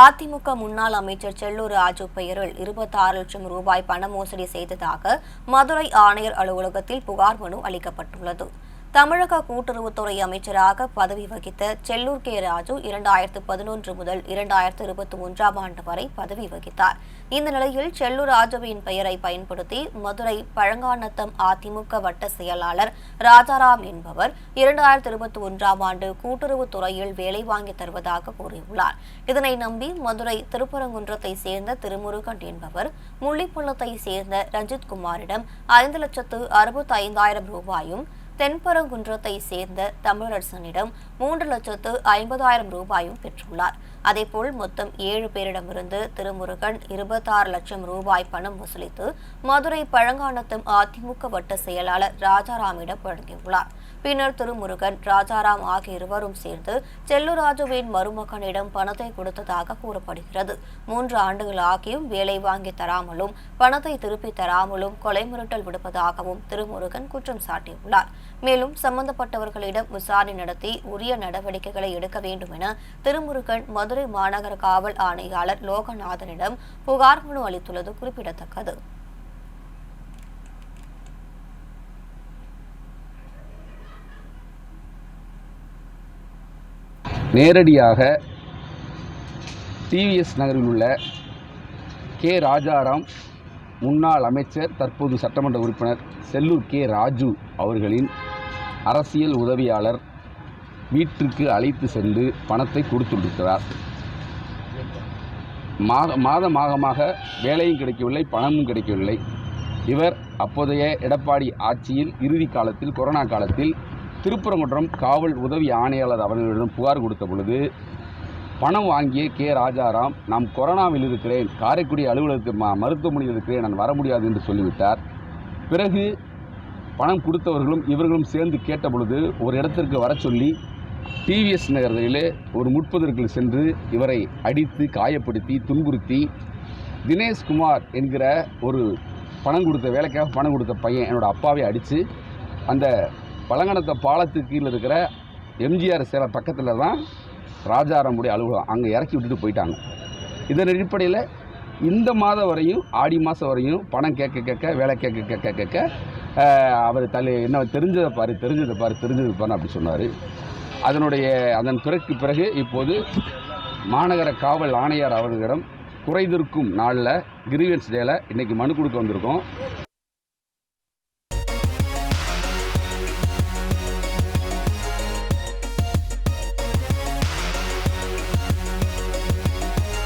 அதிமுக முன்னாள் அமைச்சர் செல்லூர் ராஜு பெயரில் இருபத்தாறு லட்சம் ரூபாய் பண மோசடி செய்ததாக மதுரை ஆணையர் அலுவலகத்தில் புகார் மனு அளிக்கப்பட்டுள்ளது. தமிழக கூட்டுறவுத்துறை அமைச்சராக பதவி வகித்த செல்லூர் கே ராஜு இரண்டாயிரத்து பதினொன்று முதல் இரண்டாயிரத்து இருபத்தி ஒன்றாம் ஆண்டு வரை பதவி வகித்தார். இந்த நிலையில் செல்லூர் ராஜுவின் பெயரை பயன்படுத்தி மதுரை பழங்காநத்தம் அதிமுக வட்ட செயலாளர் ராஜாராம் என்பவர் இரண்டாயிரத்து இருபத்தி ஒன்றாம் ஆண்டு கூட்டுறவுத்துறையில் வேலை வாங்கி தருவதாக கூறியுள்ளார். இதனை நம்பி மதுரை திருப்பரங்குன்றத்தை சேர்ந்த திருமுருகன் என்பவர் முள்ளிப்பள்ளத்தை சேர்ந்த ரஞ்சித் குமாரிடம் ஐந்து லட்சத்து அறுபத்தி ஐந்தாயிரம் ரூபாயும் தென்பரங்குன்றத்தை சேர்ந்த தமிழரசனிடம் மூன்று லட்சத்து ஐம்பதாயிரம் ரூபாயும் பெற்றுள்ளார். அதேபோல் மொத்தம் ஏழு பேரிடமிருந்து திருமுருகன் இருபத்தாறு லட்சம் ரூபாய் பணம் வசூலித்து மதுரை பழங்கானத்தம் அதிமுக வட்ட செயலாளர் ராஜாராமிடம் வழங்கியுள்ளார். பின்னர் திருமுருகன் ராஜாராம் ஆகிய இருவரும் சேர்ந்து செல்லுராஜுவின் மருமகனிடம் பணத்தை கொடுத்ததாக கூறப்படுகிறது. மூன்று ஆண்டுகள் ஆகியும் வேலை வாங்கி தராமலும் பணத்தை திருப்பி தராமலும் கொலை மிரட்டல் விடுப்பதாகவும் திருமுருகன் குற்றம் சாட்டியுள்ளார். மேலும் சம்பந்தப்பட்டவர்களிடம் விசாரணை நடத்தி உரிய நடவடிக்கைகளை எடுக்க வேண்டும் என திருமுருகன் மதுரை மாநகர காவல் ஆணையாளர் லோகநாதனிடம் புகார் மனு அளித்துள்ளது குறிப்பிடத்தக்கது. நேரடியாக டிவிஎஸ் நகரில் உள்ள கே ராஜாராம் முன்னாள் அமைச்சர் தற்போது சட்டமன்ற உறுப்பினர் செல்லூர் கே ராஜு அவர்களின் அரசியல் உதவியாளர் வீட்டிற்கு அழைத்து சென்று பணத்தை கொடுத்துள்ளிருக்கிறார் மாக மாத மாதமாக வேலையும் கிடைக்கவில்லை பணமும் கிடைக்கவில்லை. இவர் அப்போதைய எடப்பாடி ஆட்சியில் இறுதி காலத்தில் கொரோனா காலத்தில் திருப்பரங்குன்றம் காவல் உதவி ஆணையாளர் அவர்களிடம் புகார் கொடுத்த பொழுது பணம் வாங்கிய கே. ராஜாராம் நாம் கொரோனாவில் இருக்கிறேன். காரைக்குடி அலுவலகத்தில் ம மருத்துவமனையில் இருக்கிறேன். நான் வர முடியாது என்று சொல்லிவிட்டார். பிறகு பணம் கொடுத்தவர்களும் இவர்களும் சேர்ந்து கேட்ட பொழுது ஒரு இடத்திற்கு வர சொல்லி டிவிஎஸ் நகரிலே ஒரு முட்பதற்குள் சென்று இவரை அடித்து காயப்படுத்தி துன்புறுத்தி தினேஷ்குமார் என்கிற ஒரு பணம் கொடுத்த வேலைக்காக பணம் கொடுத்த பையன் என்னோடய அப்பாவை அடித்து அந்த பழங்கணத்த பாலத்துக்கு கீழே இருக்கிற எம்ஜிஆர் சேலை பக்கத்தில் தான் ராஜாராமுடைய அலுவலகம். அங்கே இறக்கி விட்டுட்டு போயிட்டாங்க. இதன் அடிப்படையில் இந்த மாதம் வரையும் ஆடி மாதம் வரையும் பணம் கேட்க கேட்க வேலை கேட்க கேட்க கேட்க அவர் தலை என்ன தெரிஞ்சதை பாரு தெரிஞ்சதை பாரு தெரிஞ்சது பாரு அப்படி சொன்னார். அதனுடைய அதன் பிறகு பிறகு இப்போது மாநகர காவல் ஆணையர் அவர்களிடம் குறைந்திருக்கும் நாளில் கிரீவன்ஸ் டேல இன்றைக்கி மனு கொடுக்க வந்திருக்கோம்.